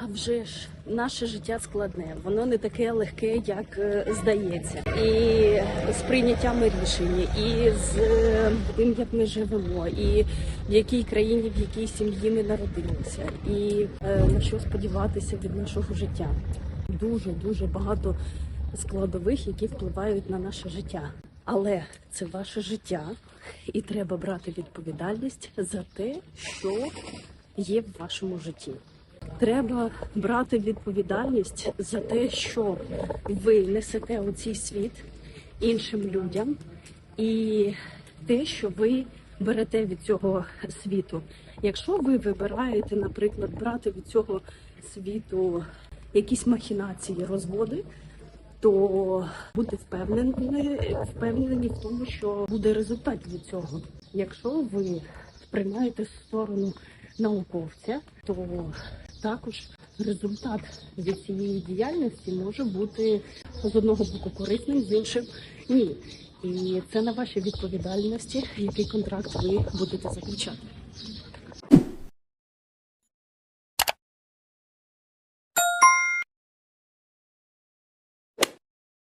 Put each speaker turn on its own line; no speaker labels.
А вже ж наше життя складне, воно не таке легке, як е, здається. І з прийняттями рішень, і з е, тим, як ми живемо, і в якій країні, в якій сім'ї ми народилися, і е, на що сподіватися від нашого життя. Дуже дуже багато складових, які впливають на наше життя. Але це ваше життя, і треба брати відповідальність за те, що є в вашому житті. Треба брати відповідальність за те, що ви несете у цей світ іншим людям, і те, що ви берете від цього світу. Якщо ви вибираєте, наприклад, брати від цього світу якісь махінації, розводи, то будьте впевнені, впевнені в тому, що буде результат від цього. Якщо ви приймаєте сторону науковця, то також результат від цієї діяльності може бути з одного боку корисним, з іншим ні. І це на вашій відповідальності, який контракт ви будете заключати.